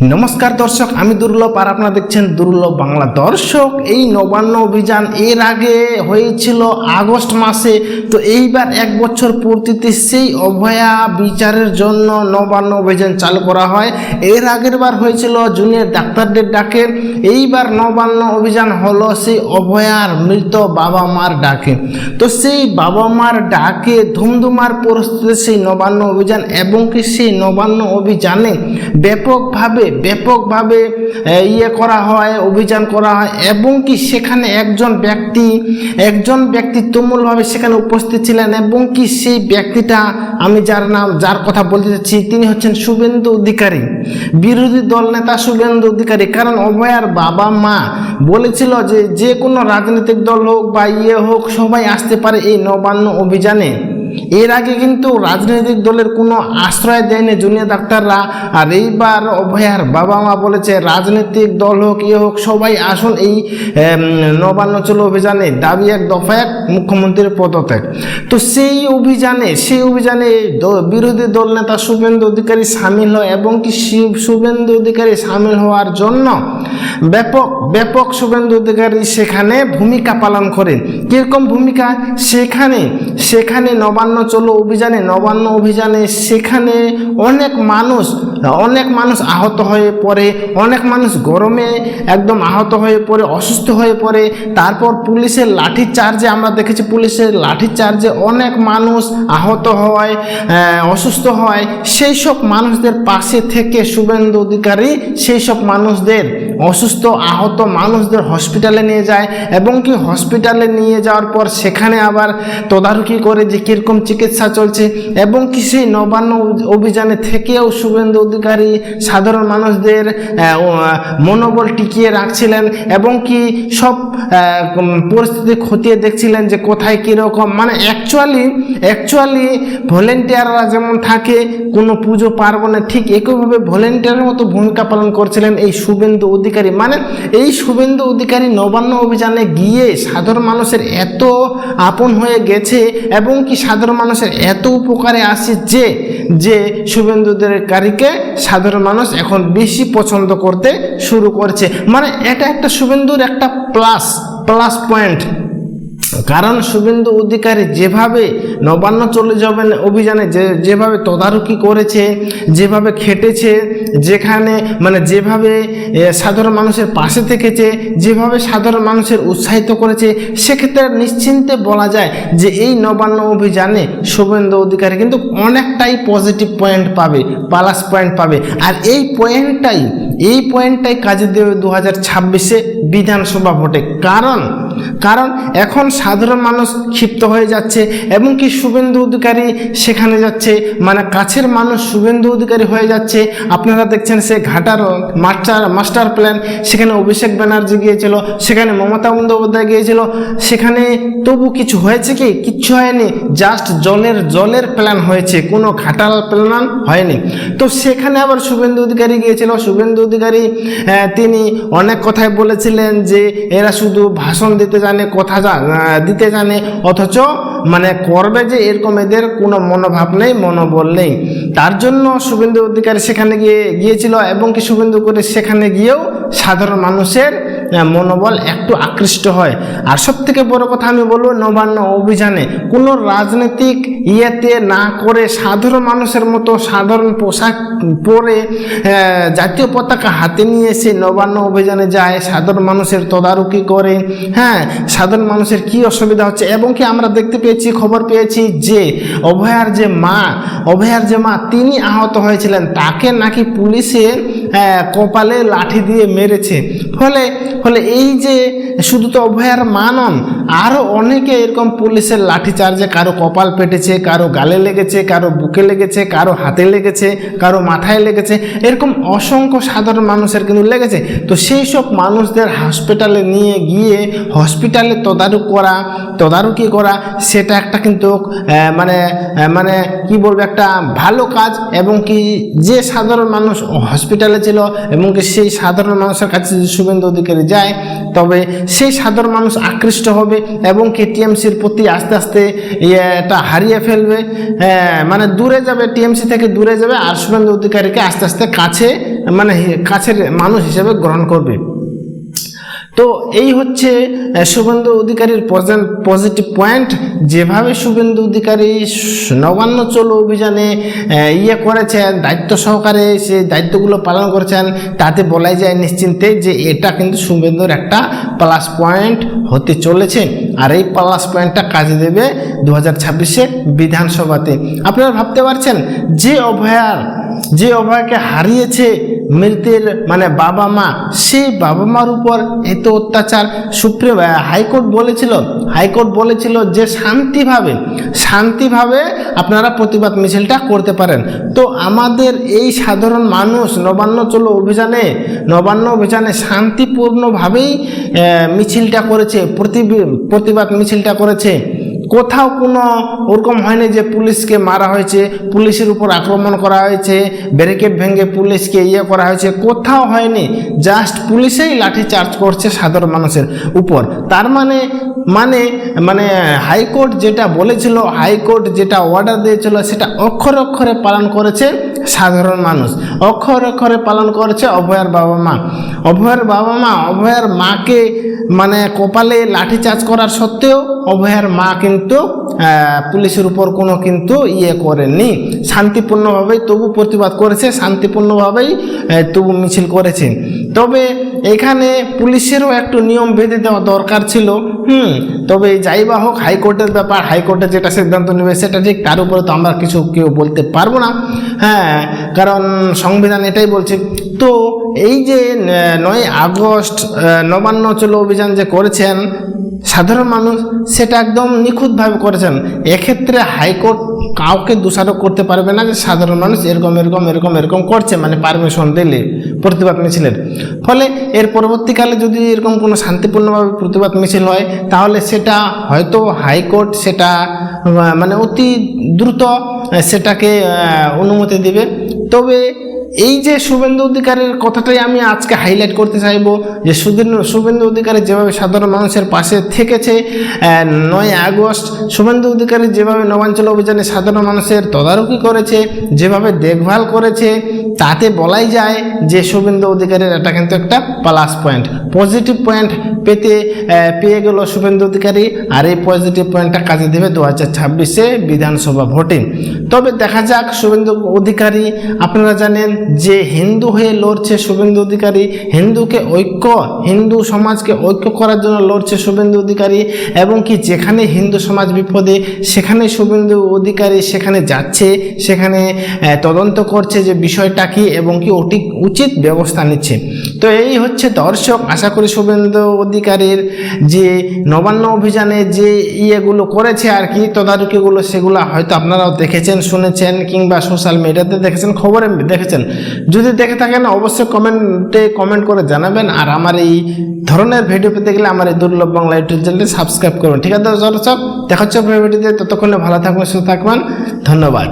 নমস্কার দর্শক, আমি দুর্লভ আর আপনারা দেখছেন দুর্লভ বাংলা। দর্শক, এই নবান্ন অভিযান এর আগে হয়েছিল আগস্ট মাসে। তো এইবার এক বছর পূর্তিতে সেই অভয়া বিচারের জন্য নবান্ন অভিযান চালু করা হয়। এর আগের বার হয়েছিল জুনিয়র ডাক্তারদের ডাকে। এইবার নবান্ন অভিযান হলো সেই অভয়ার মৃত বাবা মার ডাকে। তো সেই বাবা মার ডাকে ধুমধুমার পরিস্থিতি সেই নবান্ন অভিযান এবং কি সেই নবান্ন অভিযানে ব্যাপকভাবে ব্যাপকভাবে ইয়ে করা হয়, অভিযান করা হয়, এবং কি সেখানে একজন ব্যক্তি একজন ব্যক্তি তুমুলভাবে সেখানে উপস্থিত ছিলেন, এবং কি সেই ব্যক্তিটা, আমি যার নাম, যার কথা বলতে চাচ্ছি, তিনি হচ্ছেন শুভেন্দু অধিকারী, বিরোধী দল নেতা শুভেন্দু অধিকারী। কারণ অভয়ার বাবা মা বলেছিল যে যে কোনো রাজনৈতিক দল হোক বা ইয়ে হোক, সবাই আসতে পারে এই নবান্ন অভিযানে। এর আগে কিন্তু রাজনৈতিক দলের কোনো আশ্রয় দেয়নি জুনিয়র ডাক্তাররা। আর এইবার অভয়ার বাবা মা বলেছে, রাজনৈতিক দল হোক ইয়ে হোক, সবাই আসুন এই নবান্ন চলো অভিযানে। দাবি এক দফা এক মুখ্যমন্ত্রীর পদত্যাগ। তো সেই অভিযানে সেই অভিযানে বিরোধী দল নেতা শুভেন্দু অধিকারী সামিল হয় এবং কি শুভেন্দু অধিকারী সামিল হওয়ার জন্য ব্যাপক ব্যাপক শুভেন্দু অধিকারী সেখানে ভূমিকা পালন করেন। কীরকম ভূমিকা? সেখানে সেখানে নবান্ন চলো অভিযানে, নবান্ন অভিযানে। সেখানে অনেক মানুষ অনেক মানুষ আহত হয়ে পড়ে, অনেক মানুষ গরমে একদম আহত হয়ে পড়ে, অসুস্থ হয়ে পড়ে। তারপর পুলিশের লাঠি চার্জে আমরা দেখেছি পুলিশের লাঠি চার্জে অনেক মানুষ আহত হয় অসুস্থ হয়। সেই সব মানুষদের পাশে থেকে শুভেন্দু অধিকারী, সেই সব মানুষদের অসুস্থ আহত মানুষদের হসপিটালে নিয়ে যায় এবং কি হসপিটালে নিয়ে যাওয়ার পর সেখানে আবার তদারকি করে যে কীরকম চিকিৎসা চলছে এবং কি সেই নবান্ন অভিযানে থেকেও শুভেন্দু অধিকারী সাধারণ মানুষদের মনোবল টিকিয়ে রাখছিলেন এবং কি সব পরিস্থিতি খতিয়ে দেখছিলেন যে কোথায় কীরকম। মানে অ্যাকচুয়ালি অ্যাকচুয়ালি ভলেন্টিয়াররা যেমন থাকে, কোনো পুজো পার্বণে ঠিক একইভাবে ভলেন্টিয়ারের মতো ভূমিকা পালন করছিলেন এই শুভেন্দু অধিকারী। মানে এই শুভেন্দু অধিকারী নবান্ন অভিযানে গিয়ে সাধারণ মানুষের এত আপন হয়ে গেছে এবং কি সাধারণ মানুষের এত উপকারে আসে যে যে শুভেন্দু অধিকারীকে সাধারণ মানুষ এখন বেশি পছন্দ করতে শুরু করছে। মানে এটা একটা শুভেন্দুর একটা প্লাস প্লাস পয়েন্ট কারণ শুভেন্দু অধিকারী যেভাবে নবান্ন চলে যাবেন অভিযানে, যে, যেভাবে তদারকি করেছে, যেভাবে খেটেছে, যেখানে মানে যেভাবে সাধারণ মানুষের পাশে থেকেছে, যেভাবে সাধারণ মানুষের উৎসাহিত করেছে, সেক্ষেত্রে নিশ্চিন্তে বলা যায় যে এই নবান্ন অভিযানে শুভেন্দু অধিকারী কিন্তু অনেকটাই পজিটিভ পয়েন্ট পাবে প্লাস পয়েন্ট পাবে। আর এই পয়েন্টটাই এই পয়েন্টটাই কাজে দেবে দু হাজার ছাব্বিশে বিধানসভা ভোটে। কারণ কারণ এখন সাধারণ মানুষ ক্ষিপ্ত হয়ে যাচ্ছে এবং কি শুভেন্দু অধিকারী সেখানে যাচ্ছে? মানে কাছের মানুষ শুভেন্দু অধিকারী হয়ে যাচ্ছে। আপনারা দেখছেন সে ঘাটার মাস্টার মাস্টার প্ল্যান সেখানে অভিষেক ব্যানার্জি গিয়েছিল, সেখানে মমতা বন্দ্যোপাধ্যায় গিয়েছিল। সেখানে তবু কিছু হয়েছে কি? কিচ্ছু হয়নি। জাস্ট জলের জলের প্ল্যান হয়েছে। কোনো ঘাটাল প্ল্যান হয়নি। তো সেখানে আবার শুভেন্দু অধিকারী গিয়েছিল। শুভেন্দু অধিকারী তিনি অনেক কথাই বলেছিলেন যে এরা শুধু ভাষণ দিতে জানে, কথা দিতে জানে, অথচ মানে করবে যে এরকম এদের কোনো মনোভাব নেই, মনোবল নেই। তার জন্য শুভেন্দু অধিকারী সেখানে গিয়ে গিয়েছিল এবং কি শুভেন্দু করে সেখানে গিয়েও সাধারণ মানুষের মনোবল একটু আকৃষ্ট হয়। আর সব থেকে বড় কথা আমি বলব, নবান্ন অভিযানে কোনো রাজনৈতিক ইয়েতে না করে সাধারণ মানুষের মতো সাধারণ পোশাক পরে জাতীয় পতাকা হাতে নিয়ে এসে নবান্ন অভিযানে যায়, সাধারণ মানুষের তদারকি করে। হ্যাঁ সাধারণ মানুষের কি অসুবিধা হচ্ছে? এবং কি আমরা দেখতে পেয়েছি, খবর পেয়েছি যে, অভয়ার যে মা, অভয়ার যে মা, তিনি আহত হয়েছিলেন। তাকে নাকি পুলিশে কপালে লাঠি দিয়ে মেরেছে। ফলে ফলে এই যে শুধু তো অভয়ার মা নন আরও অনেকে এরকম পুলিশের লাঠি চার্জে কারও কপাল পেটেছে, কারও গালে লেগেছে, কারও বুকে লেগেছে, কারও হাতে লেগেছে, কারও মাথায় লেগেছে, এরকম অসংখ্য সাধারণ মানুষের কিন্তু লেগেছে। তো সেই সব মানুষদের হসপিটালে নিয়ে গিয়ে হসপিটালে তদারক করা, তদারকি করা, সেটা একটা কিন্তু মানে মানে কি বলব, একটা ভালো কাজ এবং কি যে সাধারণ মানুষ হসপিটালে ছিল এবং কি সেই সাধারণ মানুষের কাছে শুভেন্দু অধিকারী যায় তবে সেই সাধারণ মানুষ আকৃষ্ট হবে এবং কে টিএমসির প্রতি আস্তে আস্তে এটা হারিয়ে ফেলবে। হ্যাঁ, মানে দূরে যাবে টিএমসি থেকে দূরে যাবে আর শুভেন্দু অধিকারীকে আস্তে আস্তে কাছে মানে কাছের মানুষ হিসেবে গ্রহণ করবে। তো এই হচ্ছে শুভেন্দু অধিকারীর পজিটিভ পয়েন্ট যেভাবে শুভেন্দু অধিকারী নবান্ন চলো অভিযানে ইয়ে করেছেন, দায়িত্ব সহকারে সে দায়িত্বগুলো পালন করেছেন, তাতে বলাই যায় নিশ্চিন্তে যে এটা কিন্তু শুভেন্দুর একটা প্লাস পয়েন্ট হতে চলেছে। আর এই প্লাস পয়েন্টটা কাজে দেবে দু হাজার ছাব্বিশে বিধানসভাতে। আপনারা ভাবতে পারছেন, যে অভয়ার, যে অভয়কে হারিয়েছে মৃতের মানে বাবা মা সেই বাবা মার উপর এত অত্যাচার সুপ্রিম হাইকোর্ট বলেছিল হাইকোর্ট বলেছিল যে শান্তিভাবে শান্তিভাবে আপনারা প্রতিবাদ মিছিলটা করতে পারেন তো আমাদের এই সাধারণ মানুষ নবান্ন চলো অভিযানে নবান্ন অভিযানে শান্তিপূর্ণভাবেই মিছিলটা করেছে প্রতিবি- প্রতিবাদ মিছিলটা করেছে কোথাও কোনো ওরকম হয়নি যে পুলিশকে মারা হয়েছে, পুলিশের উপর আক্রমণ করা হয়েছে ব্যারিকেড ভেঙে পুলিশকে ইয়ে করা হয়েছে, কোথাও হয়নি। জাস্ট পুলিশেই লাঠি চার্জ করছে সাধারণ মানুষের উপর। তার মানে মানে মানে হাইকোর্ট যেটা বলেছিল হাইকোর্ট যেটা অর্ডার দিয়েছিল, সেটা অক্ষরে অক্ষরে পালন করেছে সাধারণ মানুষ। অক্ষরে অক্ষরে পালন করেছে অভয়ার বাবা মা। অভয়ার বাবা মা, অভয়ার মাকে মানে কপালে লাঠি চার্জ করার সত্ত্বেও অভয়ার মা কিন্তু আহ, পুলিশের উপর কোনো কিন্তু ইয়ে করেননি। শান্তিপূর্ণভাবেই তবু প্রতিবাদ করেছে শান্তিপূর্ণভাবেই তবু মিছিল করেছে। তবে এখানে পুলিশেরও একটু নিয়ম বেঁধে দেওয়া দরকার ছিল। হুম তবে যাই বা হোক হাইকোর্টের ব্যাপার হাইকোর্টে যেটা সিদ্ধান্ত নেবে সেটা ঠিক তার উপরে তো আমরা কিছু কেউ বলতে পারব না। হ্যাঁ কারণ সংবিধান এটাই বলছে। তো এই যে নয় আগস্ট নবান্ন চলো অভিযান যে করেছেন সাধারণ মানুষ সেটা একদম নিখুঁতভাবে করেছেন। এক্ষেত্রে হাইকোর্ট কাউকে দোষারোপ করতে পারবে না যে সাধারণ মানুষ এরকম এরকম এরকম এরকম করছে মানে পারমিশন দিলে প্রতিবাদ মিছিলের। ফলে এর পরবর্তীকালে যদি এরকম কোনো শান্তিপূর্ণভাবে প্রতিবাদ মিছিল হয়, তাহলে সেটা হয়তো হাইকোর্ট সেটা মানে অতি দ্রুত সেটাকে অনুমতি দেবে। তবে এই যে শুভেন্দু অধিকারের কথাটাই আমি আজকে হাইলাইট করতে চাইব, যে শুভেন্দু অধিকারী যেভাবে সাধারণ মানুষের পাশে থেকেছে নয় আগস্ট, শুভেন্দু অধিকারী যেভাবে নবাঞ্চল অভিযানে সাধারণ মানুষের তদারকি করেছে, যেভাবে দেখভাল করেছে, তাতে বলাই যায় যে শুভেন্দু অধিকারের এটা কিন্তু একটা প্লাস পয়েন্ট পজিটিভ পয়েন্ট পেতে পেয়ে গেল শুভেন্দু অধিকারী আর এই পজিটিভ পয়েন্টটা কাজে দেবে দু হাজার ছাব্বিশে বিধানসভা ভোটে। তবে দেখা যাক শুভেন্দু অধিকারী, আপনারা জানেন যে হিন্দু হয়ে লড়ছে শুভেন্দু অধিকারী, হিন্দুকে ঐক্য, হিন্দু সমাজকে ঐক্য করার জন্য লড়ছে শুভেন্দু অধিকারী এবং কি যেখানে হিন্দু সমাজ বিপদে, সেখানে শুভেন্দু অধিকারী সেখানে যাচ্ছে, সেখানে তদন্ত করছে যে বিষয়টা কি এবং কি ওটি উচিত ব্যবস্থা নিচ্ছে। তো এই হচ্ছে দর্শক, আশা করি শুভেন্দু অধিকারীর যে নবান্ন অভিযানে যে ইয়েগুলো করেছে আর কি, তদারকিগুলো, সেগুলো হয়তো আপনারাও দেখেছেন, শুনেছেন কিংবা সোশ্যাল মিডিয়াতে দেখেছেন, খবরে দেখেছেন। যদি দেখে থাকেন, অবশ্যই কমেন্টে কমেন্ট করে জানাবেন। আর আমার এই ধরনের ভিডিও পেতে গেলে আমার এই দুর্লভ বাংলা ইউটিউব চ্যানেলটি সাবস্ক্রাইব করবেন। ঠিক আছে, দর্শক, দেখা ভিডিওতে। ততক্ষণে ভালো থাকবেন, সুস্থ থাকবেন। ধন্যবাদ।